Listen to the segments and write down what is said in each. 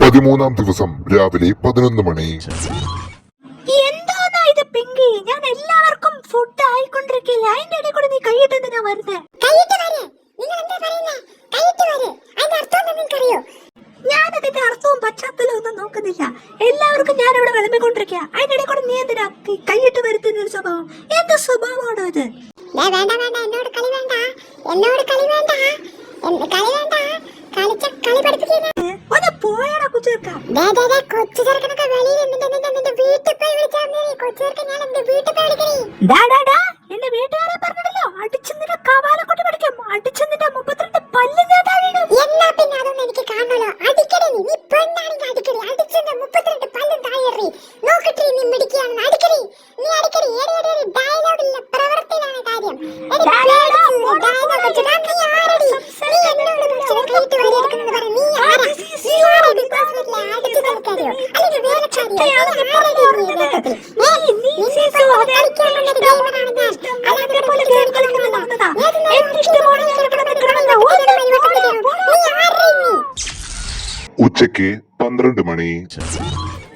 പതിമൂന്നാം ദിവസം രാവിലെ പതിനൊന്ന് മണി. എന്താണ് ഇത് പിങ്കി? ഞാൻ എല്ലാവർക്കും ഫുഡ് ആയിക്കൊണ്ടിരിക്കില്ല അതിന്റെ ഇടയിൽ കൂടി നീ കൈയിട്ട് ഞാൻ വരുന്നത് ഞാനതിന്റെ അർത്ഥവും പശ്ചാത്തലവും നോക്കുന്നില്ല. എല്ലാവർക്കും ഞാൻ ഇവിടെ വിളമ്പിക്കൊണ്ടിരിക്കുക അതിന്റെ ഇടയിൽ കൂടി നീ എന്തിനാ കൈയിട്ട് വരുത്തുന്ന ഒരു സ്വഭാവം? എന്ത് സ്വഭാവമാണോ അത്? ദേ വേണ്ട വേണ്ട. എന്നോട് കളി വേണ്ട. എന്നോട് കളി വേണ്ട. കളി വേണ്ട. കളിച്ച കളി പഠിപ്പിക്കുന്ന ഒന്ന് പോയാടാ കുച്ചേർക്ക ദേ ദേ ദേ കൊച്ചു ചെറുക്കനൊക്കെ വെളിയിൽ നിന്റെ നിന്റെ നിന്റെ വീട്ടിൽ പോയി വിളിച്ചാൽ മതി. കൊച്ചു ചെറുക്കൻ ഞാൻ എന്റെ വീട്ടിൽ പോയി വിളിക്കണേ. എന്റെ വീട്ടുകാരെ പറഞ്ഞിട്ടല്ലോ അടിച്ചു നിന്റെ കവാല ഉച്ചയ്ക്ക് പന്ത്രണ്ട് മണി.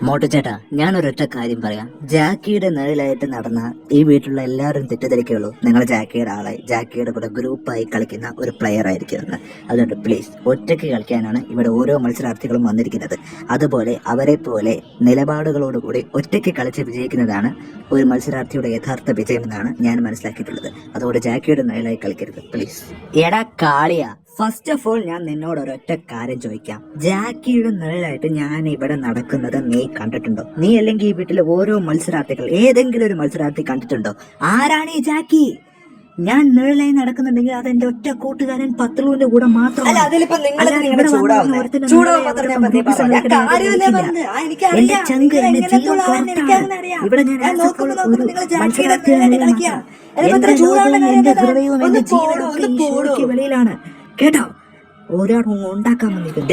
മോട്ടുചേട്ടാ ഞാൻ ഒരൊറ്റ കാര്യം പറയാം. ജാക്കിയുടെ നിഴലായിട്ട് നടന്ന ഈ വീട്ടിലുള്ള എല്ലാവരും തെറ്റിദ്ധരിക്കുള്ളൂ നിങ്ങൾ ജാക്കിയുടെ ആളായി. ജാക്കിയുടെ കൂടെ ഗ്രൂപ്പായി കളിക്കുന്ന ഒരു പ്ലെയർ ആയിരിക്കുമെന്ന് അതുകൊണ്ട് പ്ലീസ് ഒറ്റയ്ക്ക് കളിക്കാനാണ് ഇവിടെ ഓരോ മത്സരാർത്ഥികളും വന്നിരിക്കുന്നത്. അതുപോലെ അവരെ പോലെ നിലപാടുകളോടുകൂടി ഒറ്റയ്ക്ക് കളിച്ച് വിജയിക്കുന്നതാണ് ഒരു മത്സരാർത്ഥിയുടെ യഥാർത്ഥ വിജയമെന്നാണ് ഞാൻ മനസ്സിലാക്കിയിട്ടുള്ളത്. അതുകൊണ്ട് ജാക്കിയുടെ നിഴലായി കളിക്കരുത് പ്ലീസ് എടാ കാളിയ ഫസ്റ്റ് ഓഫ് ഓൾ ഞാൻ നിന്നോട് ഒരൊറ്റ കാര്യം ചോദിക്കാം. ജാക്കിയുടെ നിഴലായിട്ട് ഞാൻ ഇവിടെ നടക്കുന്നത് നീ കണ്ടിട്ടുണ്ടോ? നീ അല്ലെങ്കിൽ ഈ വീട്ടിലെ ഓരോ മത്സരാർത്ഥികൾ ഏതെങ്കിലും ഒരു മത്സരാർത്ഥി കണ്ടിട്ടുണ്ടോ? ആരാണ് ഈ ജാക്കി? ഞാൻ നിഴലായി നടക്കുന്നുണ്ടെങ്കിൽ അത് എന്റെ ഒറ്റ കൂട്ടുകാരൻ പത്തലൂന്റെ കൂടെ മാത്രം എന്റെ ചങ്ക് എന്റെ ജീവൻ ഇവിടെ ഞാൻ മത്സരാർത്ഥിയാണ് എന്റെ ഹൃദയവും എന്റെ ജീവനും വെളിയിലാണ്. കേട്ടോ? ഒരാൾ ഉണ്ടാക്കാൻ വന്നിരിക്കുന്നു.